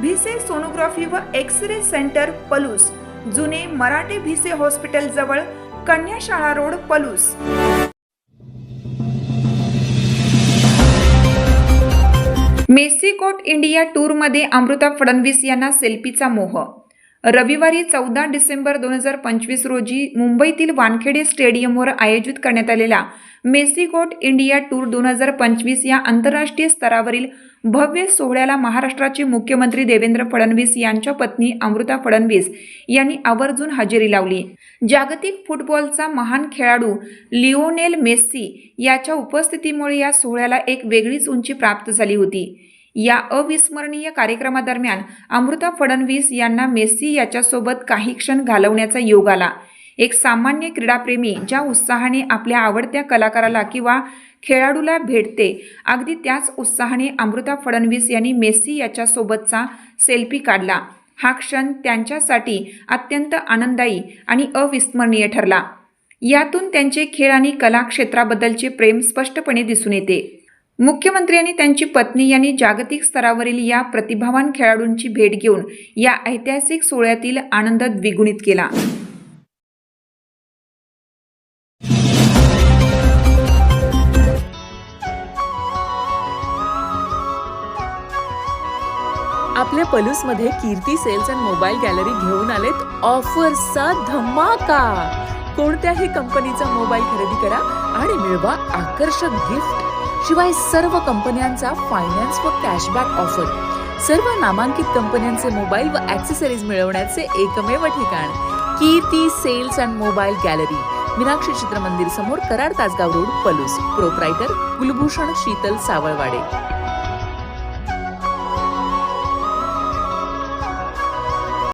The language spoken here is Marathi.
भिसे सोनोग्राफी व एक्स रे सेंटर पलूस. जुने मराठे भिसे हॉस्पिटल जवळ कन्याशाळा रोड पलूस. मेसीकोट इंडिया टूरमध्ये अमृता फडणवीस यांना सेल्फीचा मोह. रविवारी चौदा डिसेंबर दोन हजार पंचवीस रोजी मुंबईतील वानखेडे स्टेडियमवर आयोजित करण्यात आलेल्या मेसिकोट इंडिया टूर दोन हजार पंचवीस या आंतरराष्ट्रीय स्तरावरील भव्य सोहळ्याला महाराष्ट्राचे मुख्यमंत्री देवेंद्र फडणवीस यांच्या पत्नी अमृता फडणवीस यांनी आवर्जून हजेरी लावली. जागतिक फुटबॉलचा महान खेळाडू लिओनेल मेस्सी याच्या उपस्थितीमुळे या सोहळ्याला एक वेगळीच उंची प्राप्त झाली होती. या अविस्मरणीय कार्यक्रमादरम्यान अमृता फडणवीस यांना मेस्सी याच्यासोबत काही क्षण घालवण्याचा योग आला. एक सामान्य क्रीडाप्रेमी ज्या उत्साहाने आपल्या आवडत्या कलाकाराला किंवा खेळाडूला भेटते अगदी त्याच उत्साहाने अमृता फडणवीस यांनी मेस्सी याच्यासोबतचा सेल्फी काढला. हा क्षण त्यांच्यासाठी अत्यंत आनंददायी आणि अविस्मरणीय ठरला. यातून त्यांचे खेळ आणि कला क्षेत्राबद्दलचे प्रेम स्पष्टपणे दिसून येते. मुख्यमंत्री आणि त्यांची पत्नी यांनी जागतिक स्तरावरील या प्रतिभावान खेळाडूंची भेट घेऊन या ऐतिहासिक सोहळ्यातील आनंद द्विगुणित केला. आपल्या पलूसमध्ये Kirti sales and mobile gallery घेऊन आलेत ऑफर्सचा धमाका. कोणत्याही कंपनीचा मोबाईल खरेदी करा आणि मिळवा आकर्षक गिफ्ट. शिवाय सर्व कंपन्यांचा फायनान्स व कॅशबॅक ऑफर सर्व नामांकित कंपन्यांचे मोबाईल व ऍक्सेसरीज मिळवण्याचे एकमेव ठिकाण. Kirti sales and mobile gallery Meenakshi Chitramandir समोर कराड तासगाव रोड पलूस. प्रोप्रायटर कुलभूषण शीतल सावळवाडे.